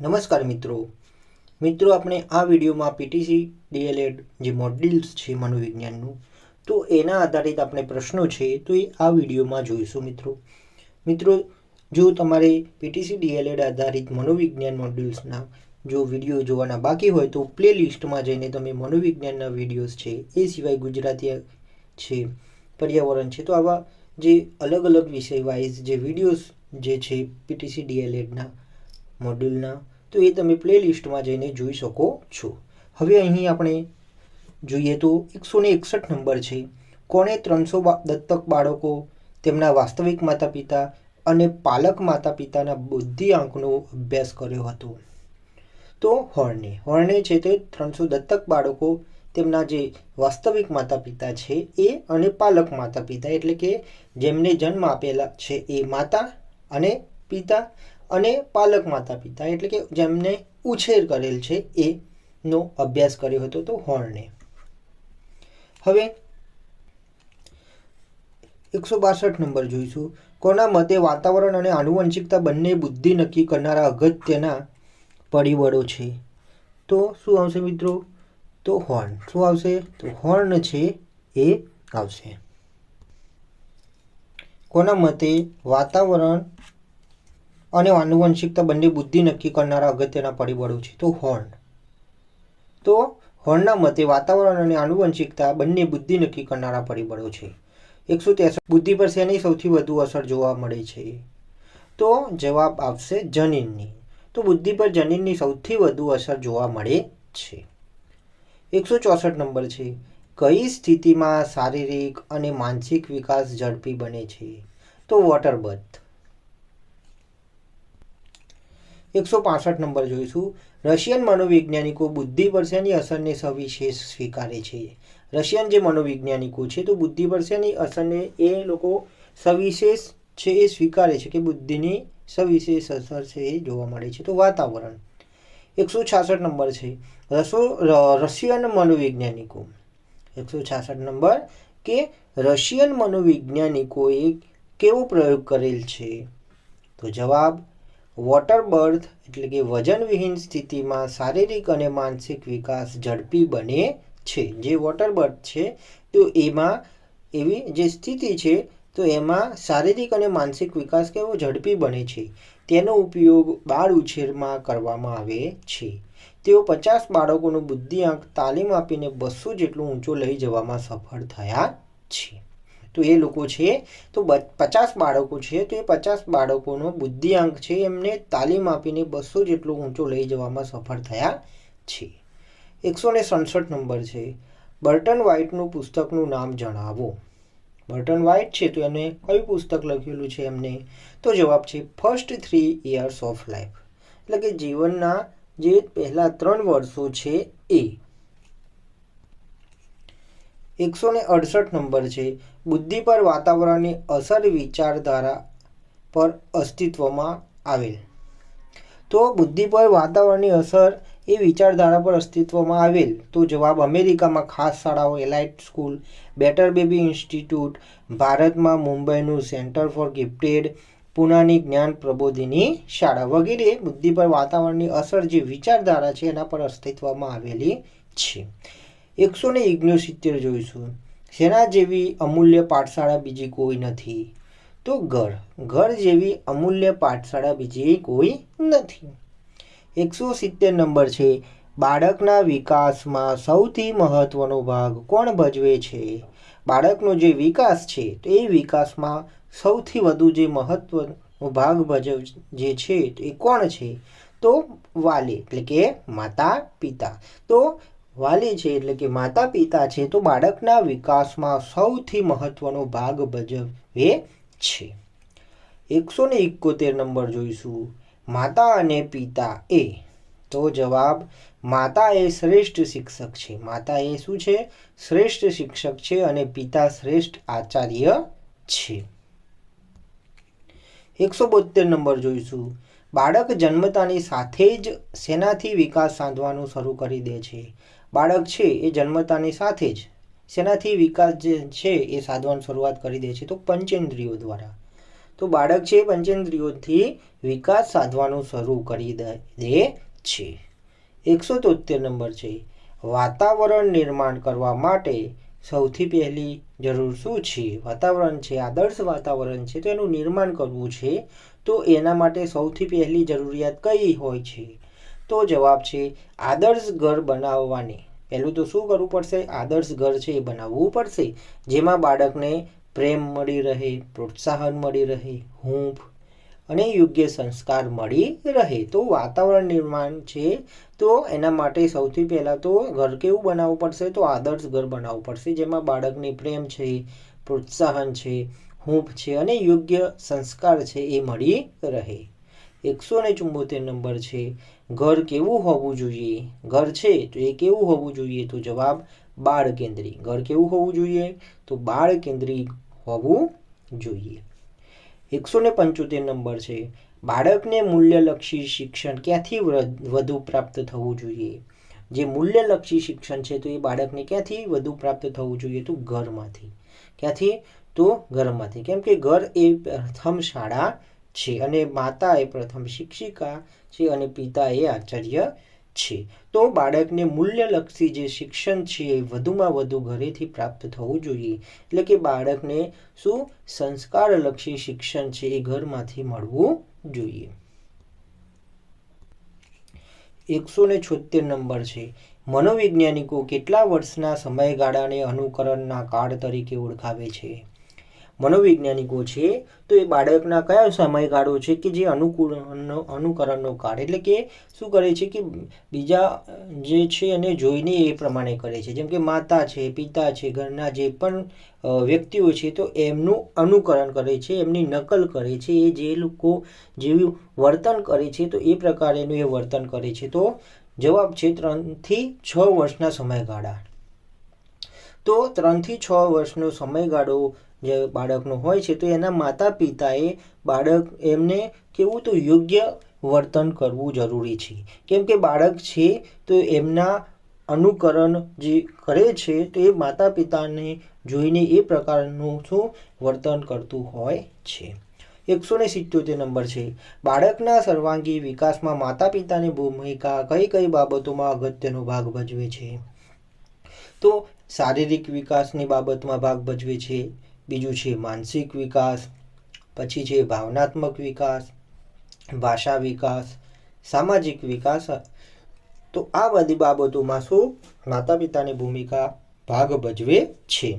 નમસ્કાર મિત્રો. મિત્રો, આપણે આ વિડીયોમાં પીટીસી ડીએલએડ જે મોડ્યુલ્સ છે મનોવિજ્ઞાનનું, તો એના આધારિત આપણે પ્રશ્નો છે, તો એ આ વિડીયોમાં જોઈશું મિત્રો. મિત્રો, જો તમારે પીટીસી ડીએલએડ આધારિત મનોવિજ્ઞાન મોડ્યુલ્સના જો વીડિયો જોવાના બાકી હોય, તો પ્લે લિસ્ટમાં જઈને તમે મનોવિજ્ઞાનના વિડીયોઝ છે, એ સિવાય ગુજરાતી છે, પર્યાવરણ છે, તો આવા જે અલગ અલગ વિષય વાઇઝ જે વિડીયોઝ જે છે પીટીસી ડીએલએડના મોડ્યુલના, તો એ તમે પ્લે લિસ્ટમાં જઈને જોઈ શકો છો. હવે અહીં આપણે જોઈએ તો એકસો એકસઠ નંબર છે. કોણે ત્રણસો દત્તક બાળકો, તેમના વાસ્તવિક માતા પિતા અને પાલક માતા પિતાના બુદ્ધિ આંકનો અભ્યાસ કર્યો હતો. તો હોર્ને હોર્ને છે તે ત્રણસો દત્તક બાળકો, તેમના જે વાસ્તવિક માતા પિતા છે એ અને પાલક માતા પિતા એટલે કે જેમને જન્મ આપેલા છે એ માતા અને પિતા. અને પાલક માતા પિતા એટલે કે જેમને ઉછેર કરેલ છે એનો અભ્યાસ કર્યો હતો તો હોર્ને હવે એકસો બાસઠ નંબર જોઈશું. કોના મતે વાતાવરણ અને આનુવંશિકતા બંને બુદ્ધિ નક્કી કરનારા અગત્યના પરિબળો છે? તો શું આવશે મિત્રો? તો હોર્ન. શું આવશે? તો હોર્ન છે એ આવશે. કોના મતે વાતાવરણ અને આનુવંશિકતા બંને બુદ્ધિ નક્કી કરનારા અગત્યના પરિબળો છે. તો હોર્ન. તો હોર્નના મતે વાતાવરણ અને આનુવંશિકતા બંને બુદ્ધિ નક્કી કરનારા પરિબળો છે. એકસો ત્રેસઠ. બુદ્ધિ પર શેની સૌથી વધુ અસર જોવા મળે છે? તો જવાબ આવશે જનીનની. તો બુદ્ધિ પર જનીનની સૌથી વધુ અસર જોવા મળે છે. એકસો ચોસઠ નંબર છે. કઈ સ્થિતિમાં શારીરિક અને માનસિક વિકાસ ઝડપી બને છે? તો વોટર બર્થ. એકસો પાસઠ નંબર જોઈશું. રશિયન મનોવૈજ્ઞાનિકો બુદ્ધિ પરશેની અસરને સવિશેષ સ્વીકારે છે. રશિયન જે મનોવૈજ્ઞાનિકો છે, તો બુદ્ધિ પરશેની અસરને એ લોકો સવિશેષ છે એ સ્વીકારે છે કે બુદ્ધિની સવિશેષ અસર છે એ જોવા મળે છે. તો વાતાવરણ. એકસો છાસઠ નંબર છે. રસો રશિયન મનોવૈજ્ઞાનિકો. એકસો છાસઠ નંબર, કે રશિયન મનોવૈજ્ઞાનિકોએ કેવો પ્રયોગ કરેલ છે? તો જવાબ વોટર બર્થ એટલે કે વજનવિહીન સ્થિતિમાં શારીરિક અને માનસિક વિકાસ ઝડપી બને છે. જે વોટર બર્થ છે, તો એમાં એવી જે સ્થિતિ છે, તો એમાં શારીરિક અને માનસિક વિકાસ કેવો ઝડપી બને છે, તેનો ઉપયોગ બાળ ઉછેરમાં કરવામાં આવે છે. તેઓ પચાસ બાળકોનો બુદ્ધિઆંક તાલીમ આપીને બસો જેટલું ઊંચો લઈ જવામાં સફળ થયા છે. તો એ લોકો છે, તો પચાસ બાળકો છે, તો એ પચાસ બાળકોનો બુદ્ધિઆંક છે, એમને તાલીમ આપીને બસો જેટલો ઊંચો લઈ જવામાં સફળ થયા છે. એકસો ને સડસઠ નંબર છે. બર્ટન વ્હાઇટનું પુસ્તકનું નામ જણાવો. બર્ટન વ્હાઇટ છે, તો એને કયું પુસ્તક લખેલું છે એમને? તો જવાબ છે, first three years of life. એટલે કે જીવનના જે પહેલાં ત્રણ વર્ષો છે એ. એકસો ને અડસઠ નંબર છે. બુદ્ધિ પર વાતાવરણની અસર વિચારધારા પર અસ્તિત્વમાં આવેલ. તો બુદ્ધિ પર વાતાવરણની અસર એ વિચારધારા પર અસ્તિત્વમાં આવેલ. તો જવાબ અમેરિકામાં ખાસ શાળાઓ elite school, better baby institute, ભારતમાં મુંબઈનું સેન્ટર ફોર ગિફ્ટેડ, પુનાની જ્ઞાન પ્રબોધિની શાળા વગેરે. બુદ્ધિ પર વાતાવરણની અસર જે વિચારધારા છે એના પર અસ્તિત્વમાં આવેલી છે. એકસો ને ઓગણસિત્તેર જોઈશું. શેના જેવી અમૂલ્ય પાઠશાળા બીજી કોઈ નથી. તો ઘર ઘર જેવી અમૂલ્ય પાઠશાળા બીજી કોઈ નથી. એકસો સિત્તેર નંબર છે, બાળકના વિકાસમાં સૌથી મહત્વનો ભાગ કોણ ભજવે છે? બાળકનો જે વિકાસ છે, તો એ વિકાસમાં સૌથી વધુ જે મહત્વનો ભાગ ભજવ, જે છે એ કોણ છે? તો વાલી, એટલે કે માતા પિતા તો વાલી છે એટલે કે માતા પિતા છે તો બાળકના વિકાસમાં સૌથી મહત્વનો ભાગ ભજવે છે. એકસો ને એકોતેર નંબર જોઈશું. માતા અને પિતા એ. તો જવાબ, માતા એ શ્રેષ્ઠ શિક્ષક છે. માતા એ શું છે? શ્રેષ્ઠ શિક્ષક છે અને પિતા શ્રેષ્ઠ આચાર્ય છે. એકસો બોતેર નંબર જોઈશું. બાળક જન્મતાની સાથે જ શેનાથી વિકાસ સાધવાનું શરૂ કરી દે છે. બાળક છે એ જન્મતાની સાથે જ શેનાથી વિકાસ જે છે એ સાધવાની શરૂઆત કરી દે છે તો પંચેન્દ્રિયો દ્વારા. તો બાળક છે પંચેન્દ્રિયોથી વિકાસ સાધવાનું શરૂ કરી દે દે છે. એકસો તોતેર નંબર છે. વાતાવરણ નિર્માણ કરવા માટે સૌથી પહેલી જરૂર શું છે? વાતાવરણ છે, આદર્શ વાતાવરણ છે, તો એનું નિર્માણ કરવું છે. તો એના માટે સૌથી પહેલી જરૂરિયાત કઈ હોય છે? તો જવાબ છે આદર્શ ઘર બનાવવાની. પહેલું તો શું કરવું પડશે? આદર્શ ઘર છે એ બનાવવું પડશે, જેમાં બાળકને પ્રેમ મળી રહે, પ્રોત્સાહન મળી રહે, હૂંફ અને યોગ્ય સંસ્કાર મળી રહે. તો વાતાવરણ નિર્માણ છે, તો એના માટે સૌથી પહેલાં તો ઘર કેવું બનાવવું પડશે? તો આદર્શ ઘર બનાવવું પડશે, જેમાં બાળકને પ્રેમ છે, પ્રોત્સાહન છે, હૂંફ છે અને યોગ્ય સંસ્કાર છે એ મળી રહે. એકસો ને ચુંબોતેર નંબર છે ઘર કેવું હોવું જોઈએ? ઘર છે તો એ કેવું હોવું જોઈએ? તો જવાબ બાળ કેન્દ્રી. ઘર કેવું હોવું જોઈએ? તો બાળ કેન્દ્રી હોવું જોઈએ. એકસો ને પંચોતેર નંબર છે. બાળકને મૂલ્યલક્ષી શિક્ષણ ક્યાંથી વધુ પ્રાપ્ત થવું જોઈએ? જે મૂલ્યલક્ષી શિક્ષણ છે તો એ બાળકને ક્યાંથી વધુ પ્રાપ્ત થવું જોઈએ? તો ઘરમાંથી. ક્યાંથી? તો ઘરમાંથી. કેમ કે ઘર એ પ્રથમ શાળા છે અને માતા એ પ્રથમ શિક્ષિકા છે અને પિતા એ આચાર્ય છે. તો બાળકને મૂલ્યલક્ષી જે શિક્ષણ છે એ વધુમાં વધુ ઘરેથી પ્રાપ્ત થવું જોઈએ. એટલે કે બાળકને શું સંસ્કારલક્ષી શિક્ષણ છે એ ઘરમાંથી મળવું જોઈએ. એકસો ને છોતેર નંબર છે. મનોવૈજ્ઞાનિકો કેટલા વર્ષના સમયગાળાને અનુકરણના કાળ તરીકે ઓળખાવે છે? મનોવૈજ્ઞાનિકો છે, તો એ બાળકના કયા સમયગાળો છે કે જે અનુકૂળનો અનુકરણનો કાળ, એટલે કે શું કરે છે કે બીજા જે છે એને જોઈને એ પ્રમાણે કરે છે. જેમ કે માતા છે, પિતા છે, ઘરના જે પણ વ્યક્તિઓ છે, તો એમનું અનુકરણ કરે છે, એમની નકલ કરે છે, એ જે લોકો જેવું વર્તન કરે છે, તો એ પ્રકારેનું એ વર્તન કરે છે. તો જવાબ છે ત્રણથી છ વર્ષના સમયગાળા. તો ત્રણથી છ વર્ષનો સમયગાળો જે બાળકનો હોય છે, તો એના માતા પિતાએ બાળક એમને કેવું તો યોગ્ય વર્તન કરવું જરૂરી છે. કેમ કે બાળક છે, તો એમના અનુકરણ જે કરે છે, તો એ માતા પિતાને જોઈને એ પ્રકારનું શું વર્તન કરતું હોય છે. એકસો ને સિત્યોતેર નંબર છે. બાળકના સર્વાંગી વિકાસમાં માતા પિતાની ભૂમિકા કઈ કઈ બાબતોમાં અગત્યનો ભાગ ભજવે છે? તો શારીરિક વિકાસની બાબતમાં ભાગ ભજવે છે. બીજું છે માનસિક વિકાસ, પછી છે ભાવનાત્મક વિકાસ, ભાષા વિકાસ, સામાજિક વિકાસ. તો આ બધી બાબતોમાં શું માતા પિતાની ભૂમિકા ભાગ ભજવે છે?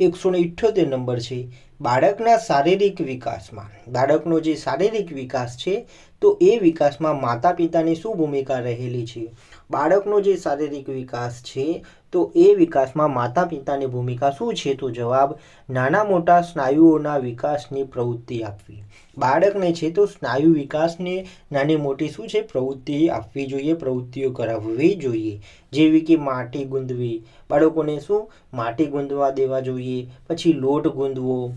એકસો ને ઇઠ્યોતેર નંબર છે બાળકના શારીરિક વિકાસમાં. બાળકનો જે શારીરિક વિકાસ છે, તો એ વિકાસમાં માતા પિતાની શું ભૂમિકા રહેલી છે? બાળકનો જે શારીરિક વિકાસ છે, તો એ વિકાસમાં માતા પિતાની ભૂમિકા શું છે? તો જવાબ, નાના મોટા સ્નાયુઓના વિકાસની પ્રવૃત્તિ આપવી. બાળકને છે તો સ્નાયુ વિકાસને નાની મોટી શું છે? પ્રવૃત્તિ આપવી જોઈએ, પ્રવૃત્તિઓ કરાવવી જોઈએ. જેવી કે માટી ગુંદવી. બાળકોને શું? માટી ગુંદવા દેવા જોઈએ. પછી લોટ ગુંદવો,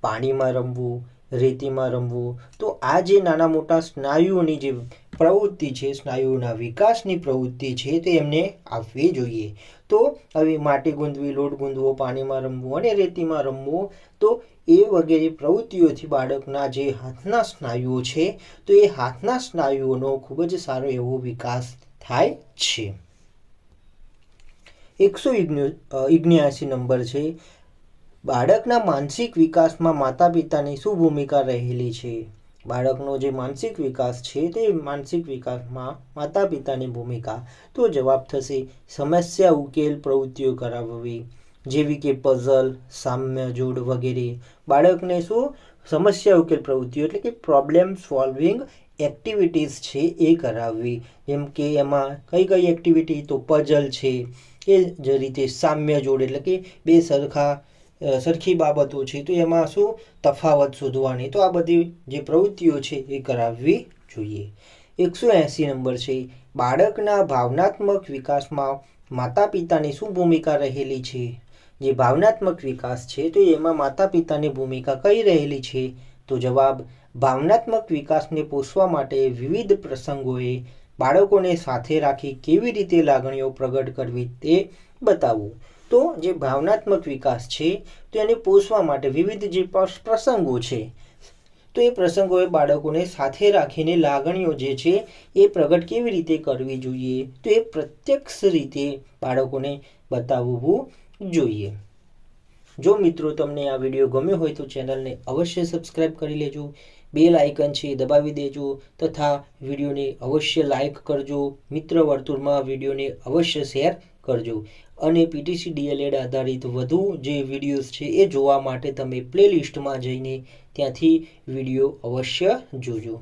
પાણીમાં રમવું, રેતીમાં રમવું. તો આ જે નાના મોટા સ્નાયુઓની જે પ્રવૃત્તિ છે સ્નાયુઓના વિકાસની પ્રવૃત્તિ છે તે એમને આપવી જોઈએ. તો હવે માટી ગુંદવી, લોટ ગુંદવો, પાણીમાં રમવું અને રેતીમાં રમવું, તો એ વગેરે પ્રવૃત્તિઓથી બાળકના જે હાથના સ્નાયુઓ છે, તો એ હાથના સ્નાયુઓનો ખૂબ જ સારો એવો વિકાસ થાય છે. એકસો ઇગ્યાસી નંબર છે. બાળકના માનસિક વિકાસમાં માતા પિતાની શું ભૂમિકા રહેલી છે? બાળકનો જે માનસિક વિકાસ છે તે માનસિક વિકાસમાં માતા પિતાની ભૂમિકા તો જવાબ થશે સમસ્યા ઉકેલ પ્રવૃત્તિઓ કરાવવી, જેવી કે પઝલ સામ્ય જોડ વગેરે. બાળકને શું? સમસ્યા ઉકેલ પ્રવૃત્તિઓ એટલે કે પ્રોબ્લેમ સોલ્વિંગ એક્ટિવિટીઝ છે એ કરાવવી. જેમ કે એમાં કઈ કઈ એક્ટિવિટી તો પઝલ છે. એ જ રીતે સામ્ય જોડ એટલે કે બે સરખા સરખી બાબતો છે, તો એમાં શું તફાવત શોધવાની? તો આ બધી જે પ્રવૃત્તિઓ છે એ કરાવવી જોઈએ. એકસો એંસી નંબર છે, બાળકના ભાવનાત્મક વિકાસમાં માતા પિતાની શું ભૂમિકા રહેલી છે? જે ભાવનાત્મક વિકાસ છે, તો એમાં માતા પિતાની ભૂમિકા કઈ રહેલી છે? તો જવાબ, ભાવનાત્મક વિકાસને પોષવા માટે વિવિધ પ્રસંગોએ બાળકોને સાથે રાખી કેવી રીતે લાગણીઓ પ્રગટ કરવી તે બતાવવું તો જે ભાવનાત્મક વિકાસ છે, તો એને પોષવા માટે વિવિધ જે પ્રસંગો છે. તો એ પ્રસંગોએ બાળકોને સાથે રાખીને લાગણીઓ જે છે, એ પ્રગટ કેવી રીતે કરવી જોઈએ? તો એ પ્રત્યક્ષ રીતે બાળકોને બતાવવું જોઈએ. જો મિત્રો તમને આ વીડિયો ગમ્યો હોય તો ચેનલને અવશ્ય સબસ્ક્રાઇબ કરી લેજો, બેલ આઇકન છે દબાવી દેજો તથા વિડીયોને અવશ્ય લાઈક કરજો, મિત્ર વર્તુળમાં વિડીયોને અવશ્ય શેર કરજો. અને પીટીસી ડીએલએડ આધારિત વધુ જે વિડીયોઝ છે એ જોવા માટે તમે પ્લેલિસ્ટમાં જઈને ત્યાંથી વીડિયો અવશ્ય જોજો.